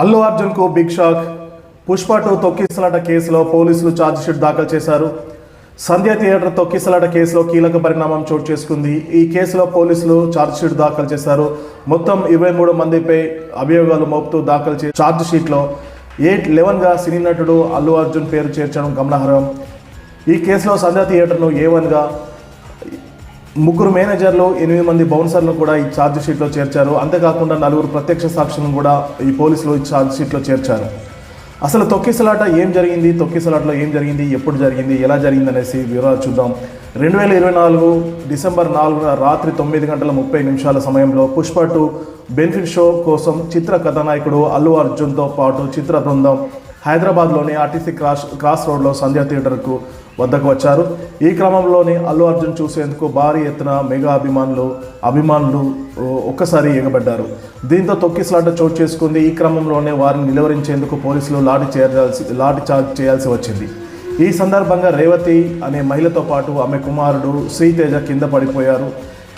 అల్లు అర్జున్కు big shock. Pushpa two తొక్కిసలాట కేసులో పోలీసులు ఛార్జ్షీట్ దాఖలు చేశారు. సంధ్య థియేటర్ తొక్కిసలాట కేసులో కీలక పరిణామం చోటు చేసుకుంది. ఈ కేసులో పోలీసులు ఛార్జ్షీట్ దాఖలు చేశారు. మొత్తం ఇరవై మూడు మందిపై అభియోగాలు మోపుతూ దాఖలు చే ఛార్జ్షీట్లో ఎయిట్ లెవెన్గా సినీ నటుడు అల్లు అర్జున్ పేరు చేర్చడం గమనార్హం. ఈ కేసులో సంధ్య థియేటర్ను ఏ వన్గా ముగ్గురు మేనేజర్లు ఎనిమిది మంది బౌన్సర్లు కూడా ఈ ఛార్జ్ షీట్లో చేర్చారు. అంతేకాకుండా నలుగురు ప్రత్యక్ష సాక్షులను కూడా ఈ పోలీసులు ఈ ఛార్జ్ షీట్లో చేర్చారు. అసలు తొక్కిసలాట ఏం జరిగింది? తొక్కిసలాటలో ఏం జరిగింది? ఎప్పుడు జరిగింది? ఎలా జరిగింది అనేసి వివరాలు చూద్దాం. రెండు వేల ఇరవై నాలుగు డిసెంబర్ నాలుగున రాత్రి తొమ్మిది గంటల ముప్పై నిమిషాల సమయంలో పుష్ప టూ బెనిఫిట్ షో కోసం చిత్ర కథానాయకుడు అల్లు అర్జున్తో పాటు చిత్ర బృందం హైదరాబాద్లోని ఆర్టీసీ క్రాస్ క్రాస్ రోడ్లో సంధ్యా థియేటర్కు వద్దకు వచ్చారు. ఈ క్రమంలోనే అల్లు అర్జున్ చూసేందుకు భారీ ఎత్తున మెగా అభిమానులు అభిమానులు ఒక్కసారి ఎగబడ్డారు. దీంతో తొక్కిసలాట చోటు చేసుకుంది. ఈ క్రమంలోనే వారిని నిలువరించేందుకు పోలీసులు లాఠీ చేయాల్సి లాఠీ చార్జ్ చేయాల్సి వచ్చింది. ఈ సందర్భంగా రేవతి అనే మహిళతో పాటు ఆమె కుమారుడు శ్రీతేజ కింద పడిపోయారు.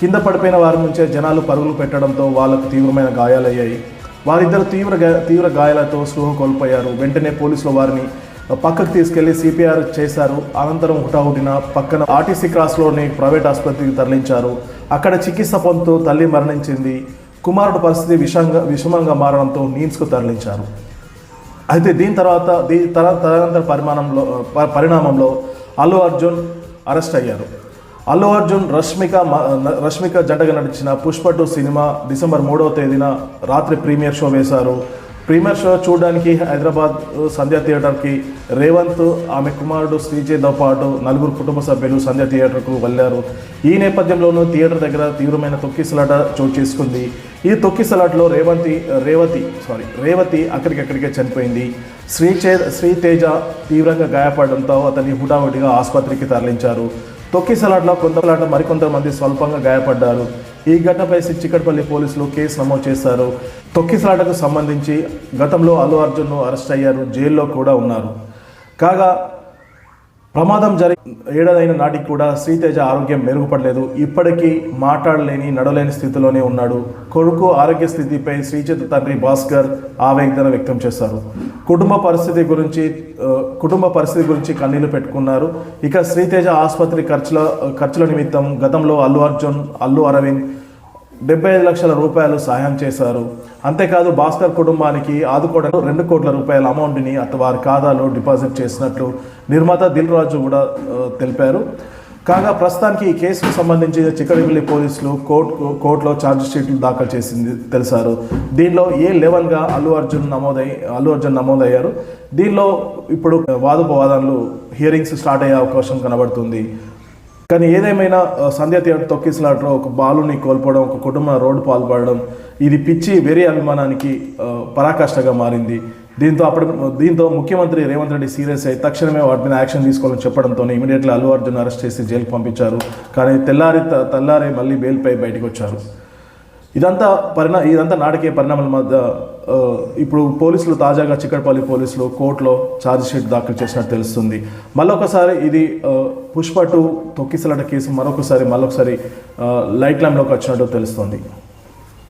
కింద పడిపోయిన వారి నుంచే జనాలు పరుగులు పెట్టడంతో వాళ్ళకు తీవ్రమైన గాయాలయ్యాయి. వారిద్దరు తీవ్ర తీవ్ర గాయాలతో స్పృహ కోల్పోయారు. వెంటనే పోలీసులు వారిని పక్కకు తీసుకెళ్ళి సిపిఆర్ చేశారు. అనంతరం హుటాహుటిన పక్కన ఆర్టీసీ క్రాస్లోని ప్రైవేట్ ఆసుపత్రికి తరలించారు. అక్కడ చికిత్స పొందుతూ తల్లి మరణించింది. కుమారుడు పరిస్థితి విషంగా విషమంగా మారడంతో నీమ్స్కు తరలించారు. అయితే దీని తర్వాత దీని తర తదనంతర పరిమాణంలో ప- పరిణామంలో అల్లు అర్జున్ అరెస్ట్ అయ్యారు. అల్లు అర్జున్ రష్మిక మ- రష్మిక జంటగా నడిచిన పుష్ప టూ సినిమా డిసెంబర్ మూడవ తేదీన రాత్రి ప్రీమియర్ షో వేశారు. ప్రీమియర్ షో చూడడానికి హైదరాబాద్ సంధ్యా థియేటర్కి రేవంత్ ఆమె కుమారుడు శ్రీజయ్తో పాటు నలుగురు కుటుంబ సభ్యులు సంధ్యా థియేటర్కు వెళ్ళారు. ఈ నేపథ్యంలోనూ థియేటర్ దగ్గర తీవ్రమైన తొక్కిసలాట చోటు చేసుకుంది. ఈ తొక్కిసలాటలో రేవంతి రేవతి సారీ రేవతి అక్కడికక్కడికే చనిపోయింది. శ్రీచే శ్రీతేజ తీవ్రంగా గాయపడడంతో అతన్ని హుటాహుటిగా ఆసుపత్రికి తరలించారు. తొక్కిసలాట్లో కొంతలాట మరికొంతమంది స్వల్పంగా గాయపడ్డారు. ఈ ఘటనపై చిక్కడపల్లి పోలీసులు కేసు నమోదు చేశారు. తొక్కిసలాటకు సంబంధించి గతంలో అల్లు అర్జున్ను అరెస్ట్ అయ్యారు. జైల్లో కూడా ఉన్నారు. కాగా ప్రమాదం జరి ఏడాదైన నాటికి కూడా శ్రీతేజ ఆరోగ్యం మెరుగుపడలేదు. ఇప్పటికీ మాట్లాడలేని నడలేని స్థితిలోనే ఉన్నాడు. కొడుకు ఆరోగ్య స్థితిపై శ్రీచేత తండ్రి భాస్కర్ ఆవేదన వ్యక్తం చేశారు. కుటుంబ పరిస్థితి గురించి కుటుంబ పరిస్థితి గురించి కన్నీళ్ళు పెట్టుకున్నారు. ఇక శ్రీతేజ ఆసుపత్రి ఖర్చుల ఖర్చుల నిమిత్తం గతంలో అల్లు అర్జున్ అల్లు అరవింద్ డెబ్బై ఐదు లక్షల రూపాయలు సాయం చేశారు. అంతేకాదు భాస్కర్ కుటుంబానికి ఆదుకోవడానికి రెండు కోట్ల రూపాయల అమౌంట్ని అత వారి ఖాతాలో డిపాజిట్ చేసినట్లు నిర్మాత దిల్ రాజు కూడా తెలిపారు. కాగా ప్రస్తుతానికి ఈ కేసుకు సంబంధించి చిక్కడిపల్లి పోలీసులు కోర్టు కోర్టులో ఛార్జ్ షీట్లు దాఖలు చేసింది తెలిసారు. దీనిలో ఏ లెవెల్గా అల్లు అర్జున్ నమోదై అల్లు అర్జున్ నమోదయ్యారు? దీనిలో ఇప్పుడు వాదోపవాదనలు హియరింగ్స్ స్టార్ట్ అయ్యే అవకాశం కనబడుతుంది. కానీ ఏదేమైనా సంధ్య థియేటర్ తొక్కిసలాటలో ఒక బాలుని కోల్పోవడం ఒక కుటుంబం రోడ్డు పాల్పడడం ఇది పిచ్చి వెరీ అభిమానానికి పరాకాష్టగా పరాకాష్ఠగా మారింది. దీంతో అప్పటి దీంతో ముఖ్యమంత్రి రేవంత్ రెడ్డి సీరియస్ అయి తక్షణమే వాటి మీద యాక్షన్ తీసుకోవాలని చెప్పడంతో ఇమీడియట్లీ అల్లు అర్జున్ అరెస్ట్ చేసి జైలుకు పంపించారు. కానీ తెల్లారి త- తెల్లారి మళ్ళీ బెయిల్పై బయటకు వచ్చారు ఇదంతా పరిణా ఇదంతా నాటకీయ పరిణామాల మధ్య ఇప్పుడు పోలీసులు తాజాగా చిక్కడపల్లి పోలీసులు కోర్టులో ఛార్జ్ షీట్ దాఖలు చేసినట్టు తెలుస్తుంది. మళ్ళొకసారి ఇది పుష్ప టూ తొక్కిసలాట కేసు మరొకసారి మళ్ళొకసారి లైట్ ల్యాంప్లోకి వచ్చినట్టు తెలుస్తుంది.